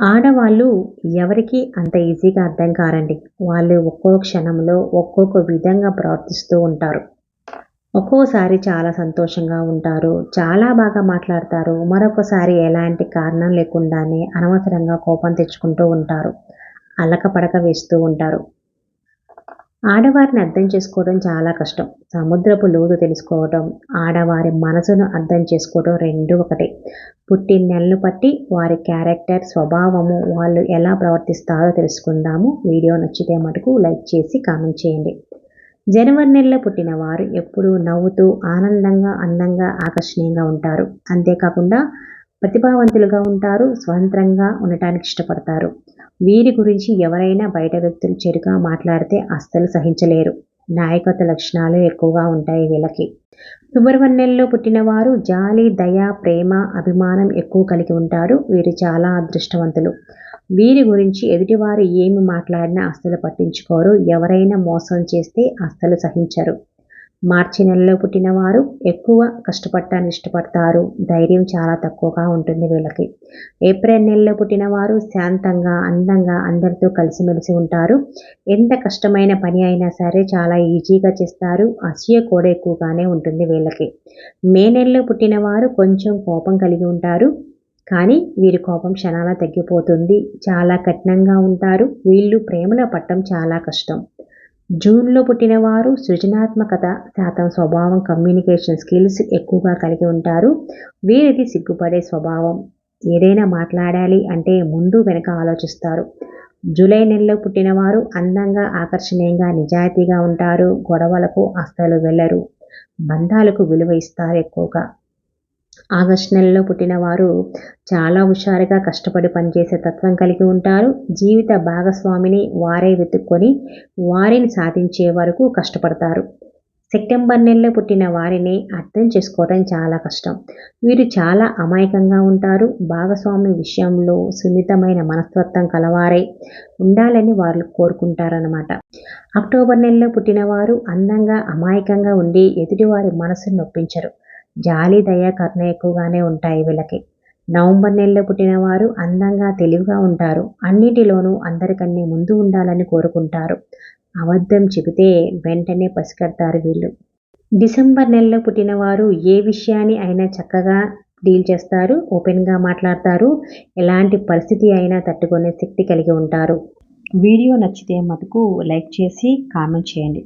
ఆడవాళ్ళు ఎవరికి అంత ఈజీగా అర్థం కారండి. వాళ్ళు ఒక్కో క్షణంలో ఒక్కొక్క విధంగా ప్రవర్తిస్తూ ఉంటారు. ఒక్కోసారి చాలా సంతోషంగా ఉంటారు. చాలా బాగా మాట్లాడతారు. మరొకసారి ఎలాంటి కారణం లేకుండానే అనవసరంగా కోపం తెచ్చుకుంటూ ఉంటారు. అలకపడక వేస్తూ ఉంటారు. ఆడవారిని అర్థం చేసుకోవడం చాలా కష్టం. సముద్రపు లోతు తెలుసుకోవడం ఆడవారి మనసును అర్థం చేసుకోవడం రెండు ఒకటే. పుట్టిన నెలలు పట్టి వారి క్యారెక్టర్ స్వభావము వాళ్ళు ఎలా ప్రవర్తిస్తారో తెలుసుకుందాము. వీడియో నచ్చితే మటుకు లైక్ చేసి కామెంట్ చేయండి. జనవరి నెలలో పుట్టిన వారు ఎప్పుడూ నవ్వుతూ ఆనందంగా అందంగా ఆకర్షణీయంగా ఉంటారు. అంతేకాకుండా ప్రతిభావంతులుగా ఉంటారు స్వతంత్రంగా ఉండటానికి ఇష్టపడతారు. వీరి గురించి ఎవరైనా బయట వ్యక్తులు చెడుగా మాట్లాడితే అస్సలు సహించలేరు. నాయకత్వ లక్షణాలు ఎక్కువగా ఉంటాయి వీళ్ళకి. నెలలో పుట్టిన వారు జాలి దయ ప్రేమ అభిమానం ఎక్కువ కలిగి ఉంటారు. వీరు చాలా అదృష్టవంతులు. వీరి గురించి ఎదుటివారు ఏమి మాట్లాడినా అస్సలు పట్టించుకోరు. ఎవరైనా మోసం చేస్తే అస్సలు సహించరు. మార్చి నెలలో పుట్టిన వారు ఎక్కువ కష్టపడటాన్ని ఇష్టపడతారు. ధైర్యం చాలా తక్కువగా ఉంటుంది వీళ్ళకి. ఏప్రిల్ నెలలో పుట్టిన వారు శాంతంగా అందంగా అందరితో కలిసిమెలిసి ఉంటారు. ఎంత కష్టమైన పని అయినా సరే చాలా ఈజీగా చేస్తారు. అసూయ కూడా ఎక్కువగానే ఉంటుంది వీళ్ళకి. మే నెలలో పుట్టిన వారు కొంచెం కోపం కలిగి ఉంటారు. కానీ వీరి కోపం క్షణాల తగ్గిపోతుంది. చాలా కఠినంగా ఉంటారు. వీళ్ళు ప్రేమలో పట్టడం చాలా కష్టం. జూన్లో పుట్టిన వారు సృజనాత్మకత శాతం స్వభావం కమ్యూనికేషన్ స్కిల్స్ ఎక్కువగా కలిగి ఉంటారు. వీరిది సిగ్గుపడే స్వభావం ఏదైనా మాట్లాడాలి అంటే ముందు వెనక ఆలోచిస్తారు. జూలై నెలలో పుట్టినవారు అందంగా ఆకర్షణీయంగా నిజాయితీగా ఉంటారు. గొడవలకు అస్సలు వెళ్ళరు. బంధాలకు విలువ ఇస్తారు ఎక్కువగా. ఆగస్టు నెలలో పుట్టిన వారు చాలా హుషారుగా కష్టపడి పనిచేసే తత్వం కలిగి ఉంటారు. జీవిత భాగస్వామిని వారే వెతుక్కొని వారిని సాధించే వరకు కష్టపడతారు. సెప్టెంబర్ నెలలో పుట్టిన వారిని అర్థం చేసుకోవడం చాలా కష్టం. వీరు చాలా అమాయకంగా ఉంటారు. భాగస్వామి విషయంలో సున్నితమైన మనస్తత్వం కలవారై ఉండాలని వారు కోరుకుంటారన్నమాట. అక్టోబర్ నెలలో పుట్టినవారు అందంగా అమాయకంగా ఉండి ఎదుటివారి మనసును నొప్పించరు. జాలి దయ కరుణ ఎక్కువగానే ఉంటాయి వీళ్ళకి. నవంబర్ నెలలో పుట్టిన వారు అందంగా తెలివిగా ఉంటారు. అన్నిటిలోనూ అందరికన్నీ ముందు ఉండాలని కోరుకుంటారు. అబద్ధం చెబితే వెంటనే పసిగడతారు వీళ్ళు. డిసెంబర్ నెలలో పుట్టిన వారు ఏ విషయాన్ని అయినా చక్కగా డీల్ చేస్తారు ఓపెన్గా మాట్లాడతారు. ఎలాంటి పరిస్థితి అయినా తట్టుకునే శక్తి కలిగి ఉంటారు. వీడియో నచ్చితే మటుకు లైక్ చేసి కామెంట్ చేయండి.